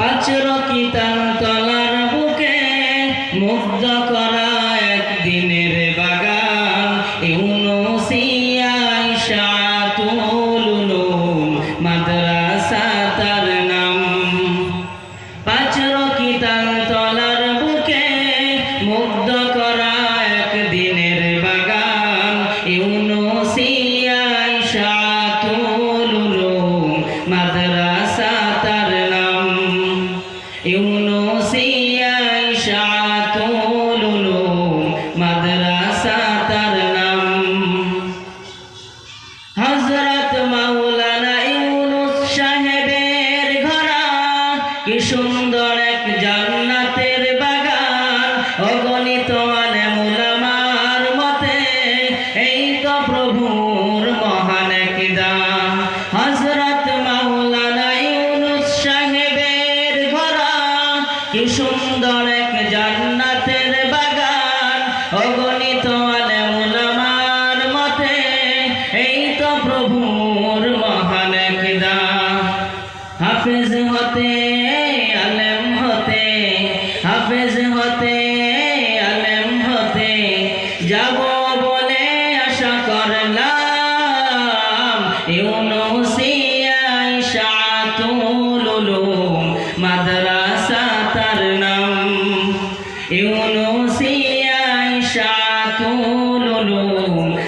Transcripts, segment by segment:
পাঁচ রকিতান তলার বুকে মুগ্ধ করা একদিনের কি সুন্দর এক জান্নাতের বাগান। অগণিত আলেমুলামার মতে, এই তো প্রভুর মহান এক দান। হজরত মাওলানা ইউনুস সাহেবের ঘরা, কি সুন্দর এক জান্নাতের বাগান। অগণিত আলেমুলামার মতে, এই তো প্রভুর মহান এক দান। হতে হতে আলেম হতে যাব বলে আশা করলাম। মাদ্রাসা তার নাম। ইউনুসিয়াই শাতুল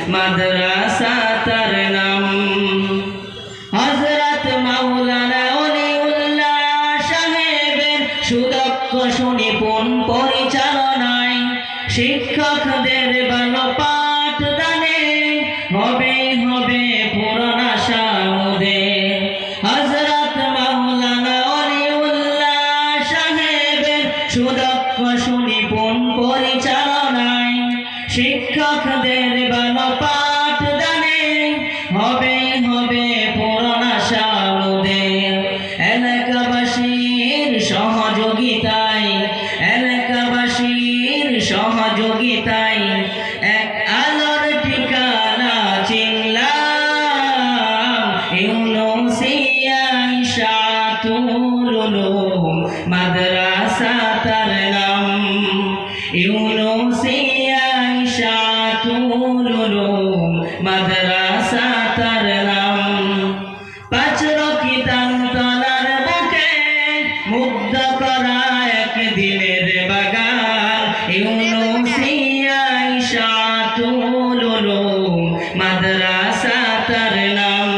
মাদ্রাসা শিক্ষকদের ভালো পাঠ দানে হবে হবে পুরনা সামুদে হজরত মাওলানা অলিউল্লাহ সাহেবের সুদক্ষ সুনিপুণ পরিচালনায় শিক্ষকদের ভালো সহযোগিতায় এক আলোর ঠিকানা চিনলাম। ইউনুসিয়াই শাতুল উলুম মাদ্রাসা তার নাম ইউনুসিয়াই শাতুল উলুম মাদ্রাসা তার নাম পাঁচ রকিতান তলার বুকে মুগ্ধ মাদ্রাসা তার নাম।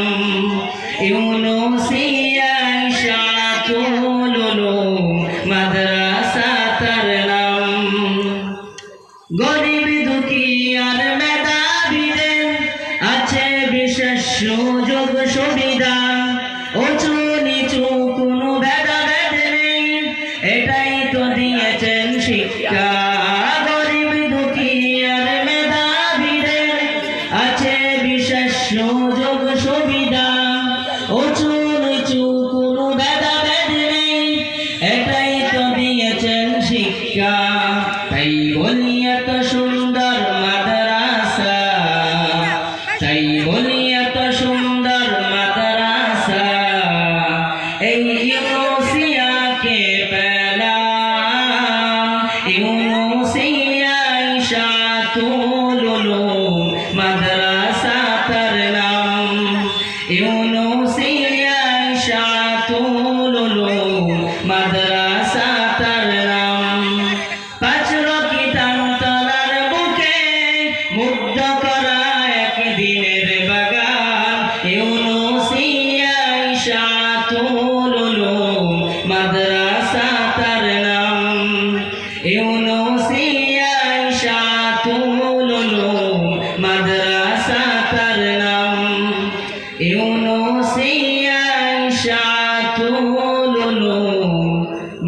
ইউনুসিয়াই শাতুল মাদ্রাসা তার নাম। গরিব দুঃখী আর মেধাবীদের আছে বিশেষ সুযোগ সুবিধা, উঁচু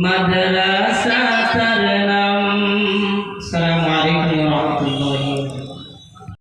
ইউনুসিয়াই শাতুল উলুম মাদ্রাসা